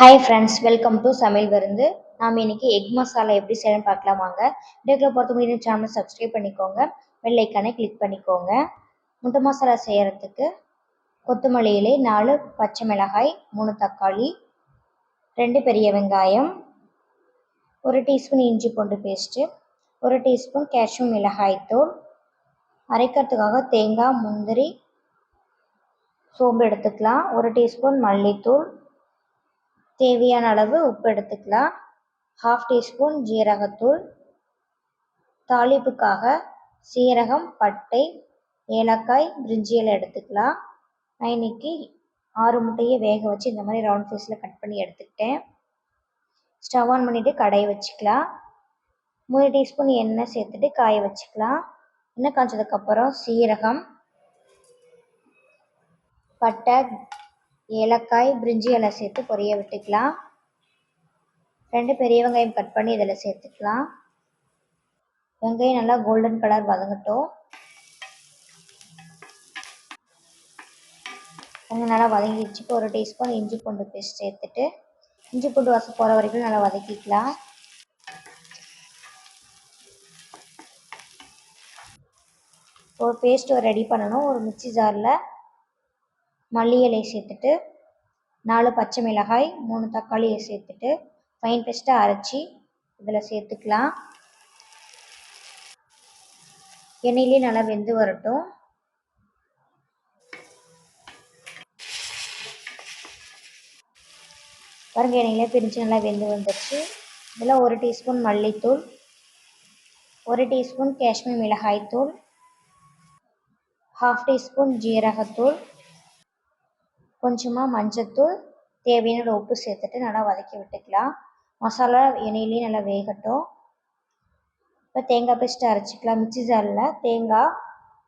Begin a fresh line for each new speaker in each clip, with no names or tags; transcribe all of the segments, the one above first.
Hi friends welcome to சமையல் விருந்து. நாம் இன்னைக்கு எக் மசாலா எப்படி செய்யணும் பார்க்கலாம் வாங்க வீடியோக்குள்ள பொறுத்த முடியும் சேனல் சப்ஸ்கிரைப் பண்ணிக்கோங்க. வெள்ளைக்கானை கிளிக் பண்ணிக்கோங்க. முட்டை மசாலா செய்கிறதுக்கு கொத்தமல்லி இலை நாலு பச்சை மிளகாய் மூணு தக்காளி ரெண்டு பெரிய வெங்காயம் ஒரு டீஸ்பூன் இஞ்சி பூண்டு பேஸ்ட்டு ஒரு டீஸ்பூன் கேஷ்யூ மிளகாய் தூள் அரைக்கிறதுக்காக தேங்காய் முந்திரி சோம்பு எடுத்துக்கலாம். ஒரு டீஸ்பூன் மல்லித்தூள் தேவையான அளவு உப்பு எடுத்துக்கலாம். ஹாஃப் டீஸ்பூன் ஜீரகத்தூள். தாளிப்புக்காக சீரகம் பட்டை ஏலக்காய் பிரிஞ்சி இலை எடுத்துக்கலாம். நான் இன்னைக்கு ஆறு முட்டையை வேக வச்சு இந்த மாதிரி ரவுண்ட் ஃபேஸில் கட் பண்ணி எடுத்துக்கிட்டேன். ஸ்டவ் ஆன் பண்ணிவிட்டு கடையை வச்சுக்கலாம். மூணு டீஸ்பூன் எண்ணெய் சேர்த்துட்டு காய வச்சுக்கலாம். எண்ணெய் காய்ச்சதுக்கப்புறம் சீரகம் பட்டை ஏலக்காய் பிரிஞ்சி சேர்த்து பொரிய விட்டுக்கலாம். ரெண்டு பெரிய வெங்காயம் கட் பண்ணி இதில் சேர்த்துக்கலாம். வெங்காயம் நல்லா கோல்டன் கலர் வதங்கட்டும். வெங்காயம் நல்லா வதங்கிடுச்சு. இப்போ ஒரு டீஸ்பூன் இஞ்சி பூண்டு பேஸ்ட் சேர்த்துட்டு இஞ்சி பூண்டு வாசம் போகிற வரைக்கும் நல்லா வதக்கிக்கலாம். ஒரு பேஸ்ட் ரெடி பண்ணணும். ஒரு மிக்சி ஜாரில் மல்லி இலையை சேர்த்துட்டு நாலு பச்சை மிளகாய் மூணு தக்காளியை சேர்த்துட்டு ஃபைன் பேஸ்ட்டாக அரைச்சி இதில் சேர்த்துக்கலாம். எண்ணெயிலே நல்லா வெந்து வரட்டும். பாருங்க எண்ணெயிலே பிரிஞ்சு நல்லா வெந்து வந்துடுச்சு இதில் ஒரு டீஸ்பூன் மல்லித்தூள் ஒரு டீஸ்பூன் காஷ்மீர் மிளகாய்த்தூள் ஹாஃப் டீஸ்பூன் ஜீரகத்தூள் கொஞ்சமாக மஞ்சத்தூள் தேவையான உப்பு சேர்த்துட்டு நல்லா வதக்கி விட்டுக்கலாம். மசாலா எண்ணெயிலேயே நல்லா வேகட்டும். இப்போ தேங்காய் பேஸ்ட்டு அரைச்சிக்கலாம். மிக்சி ஜாரில் தேங்காய்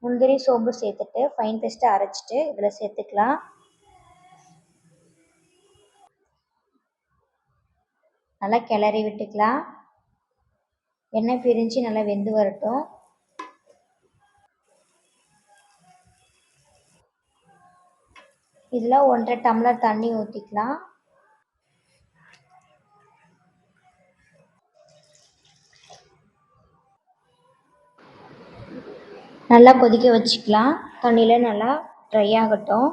முந்திரி சோம்பு சேர்த்துட்டு ஃபைன் பேஸ்ட்டு அரைச்சிட்டு இதில் சேர்த்துக்கலாம். நல்லா கிளறி விட்டுக்கலாம். எண்ணெய் பிரிஞ்சு நல்லா வெந்து வரட்டும். இதில் ஒன்றரை டம்ளர் தண்ணி ஊற்றிக்கலாம் நல்லா கொதிக்க வச்சுக்கலாம். தண்ணியில் நல்லா ட்ரை ஆகட்டும்.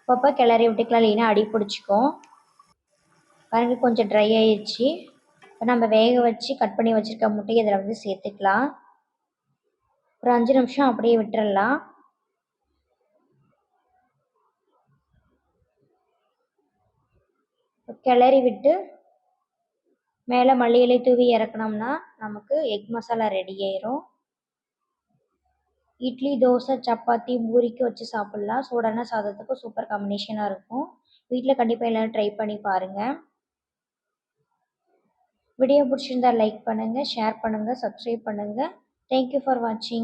அப்பப்போ கிளறி விட்டுக்கலாம் இல்லைன்னா அடி பிடிச்சிக்கும். பாருங்க கொஞ்சம் ட்ரை ஆயிடுச்சு இப்போ நம்ம வேக வச்சு கட் பண்ணி வச்சுருக்க முட்டையை இதில் வந்து சேர்த்துக்கலாம். ஒரு அஞ்சு நிமிஷம் அப்படியே விட்டுறலாம். கிளறி விட்டு மேலே மல்லி இலை தூவி இறக்குனோம்னா நமக்கு எக் மசாலா ரெடி ஆயிரும். இட்லி தோசை சப்பாத்தி பூரிக்கு வச்சு சாப்பிட்லாம். சூடான சாதத்துக்கும் சூப்பர் காம்பினேஷனாக இருக்கும். வீட்டில் கண்டிப்பாக எல்லோரும் ட்ரை பண்ணி பாருங்கள் வீடியோ பிடிச்சிருந்தா லைக் பண்ணுங்கள் ஷேர் பண்ணுங்கள் சப்ஸ்கிரைப் பண்ணுங்கள் தேங்க்யூ ஃபார் வாட்சிங்